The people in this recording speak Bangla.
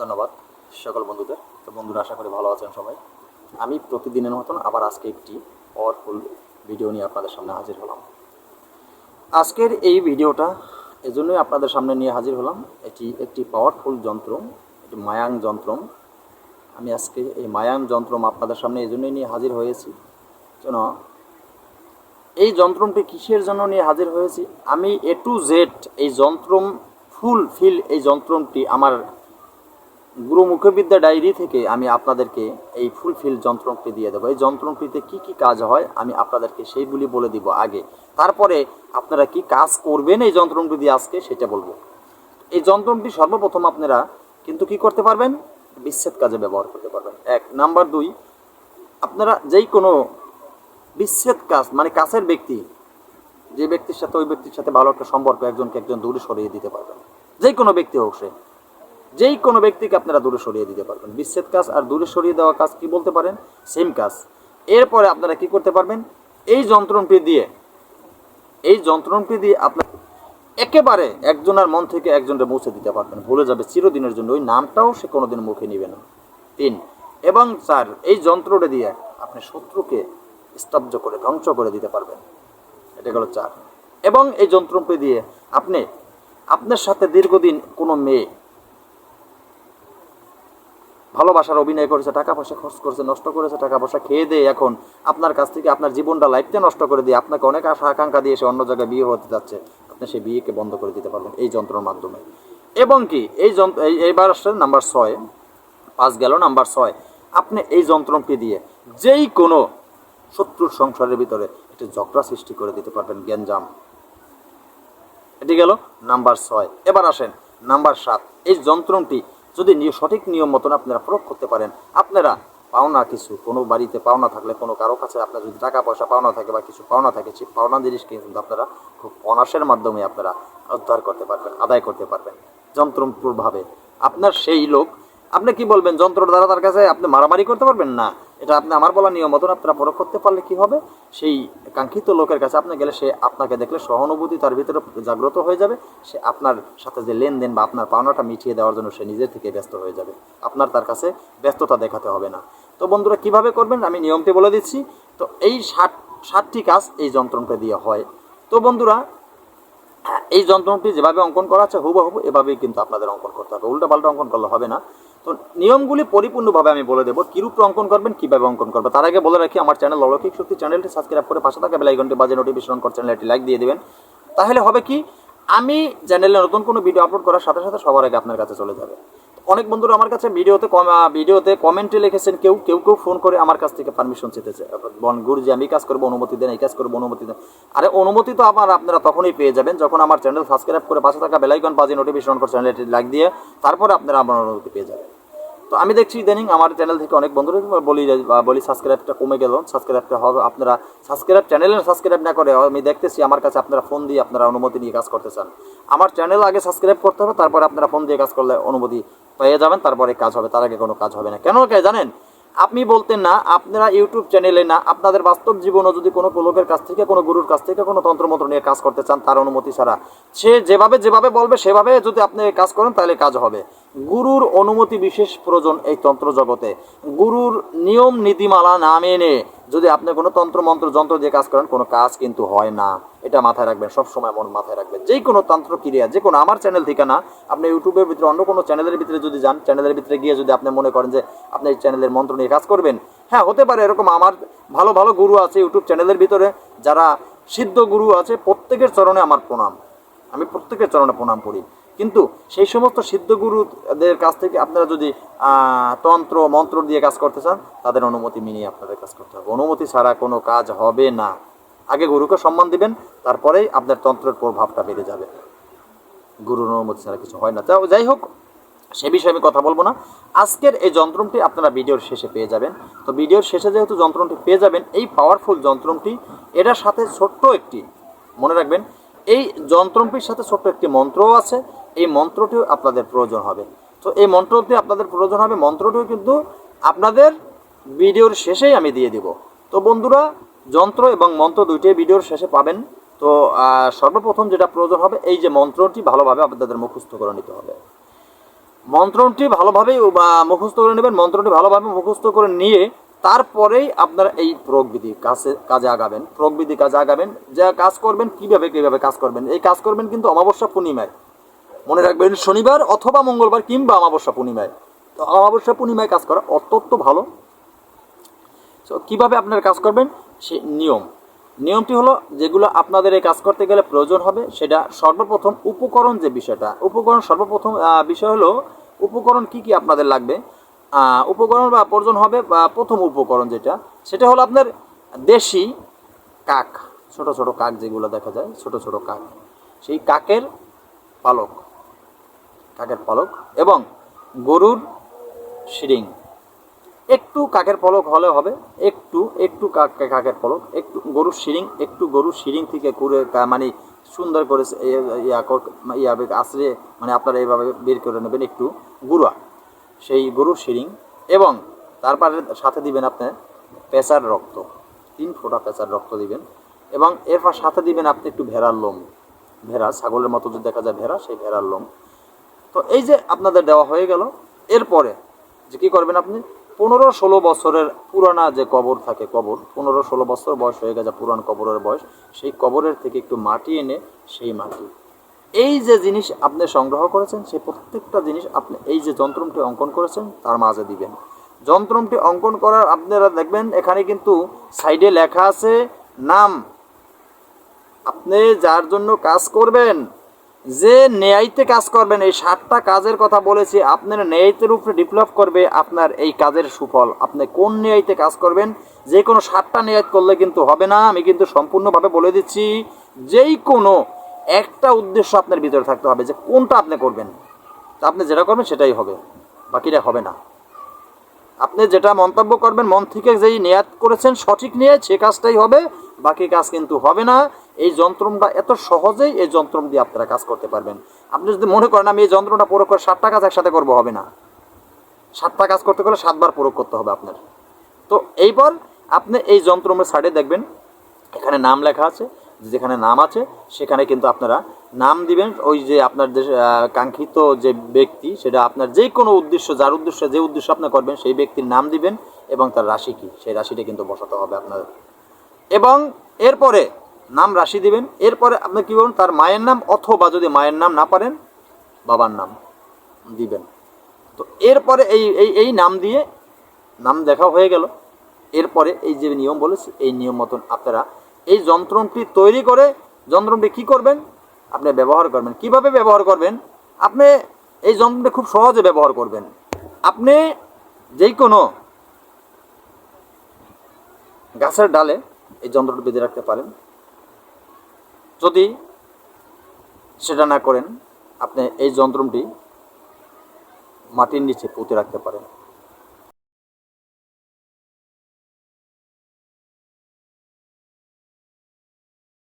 ধন্যবাদ সকল বন্ধুদের। তো বন্ধুরা, আশা করি ভালো আছেন সবাই। আমি প্রতিদিনের মতন আবার আজকে একটি পাওয়ারফুল ভিডিও নিয়ে আপনাদের সামনে হাজির হলাম। আজকের এই ভিডিওটা এজন্যই আপনাদের সামনে নিয়ে হাজির হলাম। এটি একটি পাওয়ারফুল যন্ত্র এটি মায়াং যন্ত্র। আমি আজকে এই মায়াং যন্ত্র আপনাদের সামনে এই জন্যই নিয়ে হাজির হয়েছি। যেন এই যন্ত্রটি কিসের জন্য নিয়ে হাজির হয়েছি? আমি এ টু জেড এই যন্ত্র ফুল ফিল এই যন্ত্রটি আমার গুরু মুখবিদ্যা ডায়েরি থেকে আমি আপনাদেরকে এই ফুল ফিল যন্ত্রটি দিয়ে দেবো। এই যন্ত্রটিতে কি কি কাজ হয় আমি আপনাদেরকে সেইগুলি বলে দিব আগে। তারপরে আপনারা কি কাজ করবেন এই যন্ত্রটি দিয়ে আজকে সেটা বলব। এই যন্ত্রটি সর্বপ্রথম আপনারা কিন্তু কি করতে পারবেন? বিচ্ছেদ কাজে ব্যবহার করতে পারবেন। এক। নাম্বার দুই, আপনারা যেই কোনো বিচ্ছেদ কাজ মানে কাছের ব্যক্তি, যে ব্যক্তির সাথে, ওই ব্যক্তির সাথে ভালো একটা সম্পর্ক, একজনকে একজন দূরে সরিয়ে দিতে পারবেন। যে কোনো ব্যক্তি হোক সে। যেই কোনো ব্যক্তিকে আপনারা দূরে সরিয়ে দিতে পারবেন। বিচ্ছেদ কাজ আর দূরে সরিয়ে দেওয়া কাজ কি বলতে পারেন? সেম কাজ। এরপরে আপনারা কি করতে পারবেন? এই যন্ত্রণটি দিয়ে, এই যন্ত্রণটি দিয়ে আপনার একেবারে একজনের মন থেকে একজনকে মুছে দিতে পারবেন। ভুলে যাবে, চিরদিনের জন্য। ওই নামটাও সে কোনোদিন মুখে নিবে না। তিন, এবং চার, এই যন্ত্রটা দিয়ে আপনি শত্রুকে স্তব্ধ করে, ধ্বংস করে দিতে পারবেন। এটা গেল চার। এবং এই যন্ত্রটি দিয়ে আপনি, আপনার সাথে দীর্ঘদিন কোনো মেয়ে ভালোবাসার অভিনয় করেছে, টাকা পয়সা খরচ করেছে, নষ্ট করেছে, টাকা পয়সা খেয়ে দিয়ে এখন আপনার কাছ থেকে আপনার জীবনটা লাইফটা নষ্ট করে দিয়ে আপনাকে অনেক আশা আকাঙ্ক্ষা দিয়ে সে অন্য জায়গায় বিয়ে হতে যাচ্ছে। আপনি সেই বিয়েকে বন্ধ করে দিতে পারবেন এই যন্ত্রের মাধ্যমে। এবং কি, এই যন্ত্র, এই, এইবার আসছে নাম্বার ছয়। পাঁচ গেল নাম্বার ছয়। আপনি এই যন্ত্রটি দিয়ে যেই কোনো শত্রুর সংসারের ভিতরে একটি ঝগড়া সৃষ্টি করে দিতে পারবেন গ্যাঞ্জাম। এটি গেল নাম্বার ছয়। এবার আসেন নাম্বার সাত। এই যন্ত্রটি যদি সঠিক নিয়ম মতন আপনারা প্রয়োগ করতে পারেন, আপনারা পাওনা কিছু, কোনো বাড়িতে পাওনা থাকলে, কোনো কারও কাছে আপনার যদি টাকা পয়সা পাওনা থাকে বা কিছু পাওনা থাকে, সেই পাওনা জিনিসকে কিন্তু আপনারা খুব অনাসের মাধ্যমে আপনারা উদ্ধার করতে পারবেন, আদায় করতে পারবেন যন্ত্রপুরভাবে আপনার সেই লোক, আপনি কি বলবেন যন্ত্র দ্বারা তার কাছে আপনি মারামারি করতে পারবেন? না। এটা আপনি আমার বলা নিয়ম মতন আপনারা প্রয়োগ করতে পারলে কি হবে? সেই কাঙ্ক্ষিত লোকের কাছে আপনি গেলে সে আপনাকে দেখলে সহানুভূতি, তার ভিতরে জাগ্রত হয়ে যাবে। সে আপনার সাথে যে লেনদেন বা আপনার পাওনাটা মিটিয়ে দেওয়ার জন্য সে নিজের থেকে ব্যস্ত হয়ে যাবে। আপনার তার কাছে ব্যস্ততা দেখাতে হবে না। তো বন্ধুরা, কীভাবে করবেন? আমি নিয়মটি বলে দিচ্ছি। তো এই ষাট, ষাটটি কাজ এই যন্ত্রটা দিয়ে হয়। তো বন্ধুরা, এই যন্ত্রটি যেভাবে অঙ্কন করা আছে, হুবহু এভাবেই কিন্তু আপনাদের অঙ্কন করতে হবে। উল্টা পাল্টা অঙ্কন করলে হবে না। তো নিয়মগুলি পরিপূর্ণভাবে আমি বলে দেবো। কিরূপ অঙ্কন করবেন, কীভাবে অঙ্কন করবেন, তার আগে বলে রাখি, আমার চ্যানেল অলৌকিক শক্তি চ্যানেলটি সাবস্ক্রাইব করে পাশে থাকা বেলাইকনটি বাজে নোটিফিকেশন চ্যানেল চ্যানেলটি লাইক দিয়ে দেবেন। তাহলে হবে কি, আমি চ্যানেলে নতুন কোনো ভিডিও আপলোড করার সাথে সাথে সবার আগে আপনার কাছে চলে যাবে। অনেক বন্ধুরা আমার কাছে ভিডিওতে ভিডিওতে কমেন্টে লিখেছেন, কেউ কেউ কেউ ফোন করে আমার কাছ থেকে পারমিশন চেতেছে বন গুরুজি, আমি কাজ করব, অনুমতি দেন, এই কাজ করব, অনুমতি দেন। আরে, অনুমতি তো আমার, আপনারা তখনই পেয়ে যাবেন যখন আমার চ্যানেল সাবস্ক্রাইব করে পাশে থাকা বেলাইকন বাজে নোটিফিকেশন করে চ্যানেলটি লাইক দিয়ে, তারপরে আপনারা আমার অনুমতি পেয়ে যাবেন। তো আমি দেখছি ইদানিং আমার চ্যানেল থেকে অনেক বন্ধুরা বলি বলি সাবস্ক্রাইবটা কমে গেল সাবস্ক্রাইবটা হবে আপনারা সাবস্ক্রাইব চ্যানেলে সাবস্ক্রাইব না করে আমি দেখতেছি আমার কাছে আপনারা ফোন দিয়ে আপনারা অনুমতি নিয়ে কাজ করতে চান। আমার চ্যানেল আগে সাবস্ক্রাইব করতে হবে, তারপরে আপনারা ফোন দিয়ে কাজ করলে অনুমতি পেয়ে যাবেন, তারপরে কাজ হবে, তার আগে কোনো কাজ হবে না। কেন কে জানেন? আপনি বলতেন না, আপনারা ইউটিউব চ্যানেলে না, আপনাদের বাস্তব জীবনও যদি কোনো লোকের কাছ থেকে, কোনো গুরুর কাছ থেকে কোনো তন্ত্রমন্ত্র নিয়ে কাজ করতে চান, তার অনুমতি ছাড়া। সে যেভাবে যেভাবে বলবে, সেভাবে যদি আপনি কাজ করেন, তাহলে কাজ হবে। গুরুর অনুমতি বিশেষ প্রয়োজন এই তন্ত্র জগতে। গুরুর নিয়ম নীতিমালা না মেনে যদি আপনি কোনো তন্ত্র, মন্ত্র, যন্ত্র দিয়ে কাজ করেন, কোনো কাজ কিন্তু হয় না। এটা মাথায় রাখবেন, সবসময় মন মাথায় রাখবেন। যেই কোনো তন্ত্র ক্রিয়া, যে কোনো আমার চ্যানেল থেকে না, আপনি ইউটিউবের ভিতরে, অন্য কোনো চ্যানেলের ভিতরে যদি যান চ্যানেলের ভিতরে গিয়ে যদি আপনি মনে করেন যে আপনি এই চ্যানেলের মন্ত্র নিয়ে কাজ করবেন হ্যাঁ হতে পারে এরকম আমার ভালো ভালো গুরু আছে ইউটিউব চ্যানেলের ভিতরে, যারা সিদ্ধ গুরু আছে, প্রত্যেকের চরণে আমার প্রণাম। আমি প্রত্যেকের চরণে প্রণাম করি। কিন্তু সেই সমস্ত সিদ্ধগুরুদের কাছ থেকে আপনারা যদি তন্ত্র, মন্ত্র দিয়ে কাজ করতে চান, তাদের অনুমতি মিনিয়ে আপনাদের কাজ করতে হবে। অনুমতি ছাড়া কোনো কাজ হবে না। আগে গুরুকে সম্মান দিবেন, তারপরেই আপনার তন্ত্রের প্রভাবটা বেড়ে যাবে। গুরুর অনুমতি ছাড়া কিছু হয় না। তাও যাই হোক, সে বিষয়ে আমি কথা বলব না। আজকের এই যন্ত্রটি আপনারা ভিডিওর শেষে পেয়ে যাবেন। তো ভিডিওর শেষে যেহেতু যন্ত্রটি পেয়ে যাবেন, এই পাওয়ারফুল যন্ত্রটি এটার সাথে ছোট্ট একটি, মনে রাখবেন, এই যন্ত্রটির সাথে ছোট্ট একটি মন্ত্রও আছে। এই মন্ত্রটিও আপনাদের প্রয়োজন হবে। তো এই মন্ত্রটি আপনাদের প্রয়োজন হবে, মন্ত্রটিও কিন্তু আপনাদের ভিডিওর শেষেই আমি দিয়ে দিব। তো বন্ধুরা, যন্ত্র এবং মন্ত্র দুইটাই ভিডিওর শেষে পাবেন। তো সর্বপ্রথম যেটা প্রয়োজন হবে, এই যে মন্ত্রটি ভালোভাবে আপনাদের মুখস্থ করে নিতে হবে। মন্ত্রটি ভালোভাবেই মুখস্থ করে নেবেন, মন্ত্রটি ভালোভাবে মুখস্থ করে নিয়ে তারপরেই আপনারা এই প্রয়োগবিধি কাজে কাজে আগাবেন প্রয়োগবিধি কাজে আগাবেন। যা কাজ করবেন, কীভাবে কীভাবে কাজ করবেন? এই কাজ করবেন কিন্তু অমাবস্যা পূর্ণিমায়। মনে রাখবেন, শনিবার অথবা মঙ্গলবার কিংবা অমাবস্যা পূর্ণিমায়। তো অমাবস্যা পূর্ণিমায় কাজ করা অত্যন্ত ভালো। তো কীভাবে আপনারা কাজ করবেন? সে নিয়ম। নিয়মটি হলো, যেগুলো আপনাদের এই কাজ করতে গেলে প্রয়োজন হবে, সেটা সর্বপ্রথম উপকরণ যে বিষয়টা, উপকরণ সর্বপ্রথম বিষয় হলো, উপকরণ কি কি আপনাদের লাগবে? উপকরণ বা প্রয়োজন হবে, বা প্রথম উপকরণ যেটা, সেটা হলো আপনার দেশি কাক, ছোট ছোট কাক যেগুলো দেখা যায়, ছোট ছোট কাক। সেই কাকের পালক। কাকের পালক এবং গরুর শিরিং একটু কাকের পলক হলে হবে, একটু একটু কাক, কাকের পলক, একটু গরুর শিরিং একটু গরুর শিরিং থেকে করে মানে সুন্দর করে ইয়া আশ্রে মানে আপনারা এইভাবে বের করে নেবেন একটু গুঁড়া, সেই গরুর শিরিং এবং তারপরে সাথে দিবেন আপনি পেঁচার রক্ত, তিন ফোঁটা পেঁচার রক্ত দিবেন এবং এরপর সাথে দিবেন আপনি একটু ভেড়ার লোম, ভেড়া, ছাগলের মতো যদি দেখা যায় ভেড়া, সেই ভেড়ার লোম। তো এই যে আপনাদের দেওয়া হয়ে গেল, এরপরে যে কী করবেন আপনি? পনেরো ষোলো বছরের পুরানা যে কবর থাকে, কবর, পনেরো ষোলো বছর বয়স হয়ে গেছে, পুরান কবরের বয়স, সেই কবরের থেকে একটু মাটি এনে সেই মাটি। এই যে জিনিস আপনি সংগ্রহ করেছেন, সেই প্রত্যেকটা জিনিস আপনি এই যে যন্ত্রমটি অঙ্কন করেছেন, তার মাঝে দিবেন। যন্ত্রমটি অঙ্কন করার আপনারা দেখবেন, এখানে কিন্তু সাইডে লেখা আছে, নাম। আপনি যার জন্য কাজ করবেন যে ন্যায়তে কাজ করবেন, এই সাতটা কাজের কথা বলেছি, আপনার ন্যায়তের উপরে ডেভেলপ করবে, আপনার এই কাজের সুফল। আপনি কোন ন্যায়তে কাজ করবেন, যে কোনো সাতটা ন্যায় করলে কিন্তু হবে না। আমি কিন্তু সম্পূর্ণভাবে বলে দিচ্ছি, যেই কোনো একটা উদ্দেশ্য আপনার ভিতরে থাকতে হবে, যে কোনটা আপনি করবেন। আপনি যেটা করবেন, সেটাই হবে, বাকিটা হবে না। আপনি যেটা মন্তব্য করবেন, মন থেকে যেই নিয়াত করেছেন, সঠিক নিয়ে সে কাজটাই হবে, বাকি কাজ কিন্তু হবে না। এই যন্ত্রটা এত সহজেই এই যন্ত্র দিয়ে আপনারা কাজ করতে পারবেন। আপনি যদি মনে করেন, আমি এই যন্ত্রটা প্রয়োগ করে সাতটা কাজ একসাথে করব, হবে না। সাতটা কাজ করতে গেলে সাতবার প্রয়োগ করতে হবে আপনার। তো এইবার আপনি এই যন্ত্রের সাইডে দেখবেন, এখানে নাম লেখা আছে, যেখানে নাম আছে, সেখানে কিন্তু আপনারা নাম দিবেন। ওই যে আপনার যে কাঙ্ক্ষিত যে ব্যক্তি, সেটা আপনার যে কোনো উদ্দেশ্য, যার উদ্দেশ্য যে উদ্দেশ্য আপনি করবেন, সেই ব্যক্তির নাম দিবেন এবং তার রাশি কি, সেই রাশিটা কিন্তু বসাতে হবে আপনার। এবং এরপরে নাম রাশি দিবেন। এরপরে আপনি কী করুন তার মায়ের নাম অথবা যদি মায়ের নাম না পারেন, বাবার নাম দিবেন। তো এরপরে এই এই এই নাম দিয়ে নাম দেখা হয়ে গেল। এরপরে এই যে নিয়ম বলেছি, এই নিয়ম মতন আপনারা এই যন্ত্রটি তৈরি করে, যন্ত্রটি কি করবেন? আপনি ব্যবহার করবেন। কীভাবে ব্যবহার করবেন? আপনি এই যন্ত্রটি খুব সহজে ব্যবহার করবেন। আপনি যেই কোনো গাছের ডালে এই যন্ত্রটি বেঁধে রাখতে পারেন। যদি সেটা না করেন আপনি এই যন্ত্রটি মাটির নিচে পুঁতে রাখতে পারেন।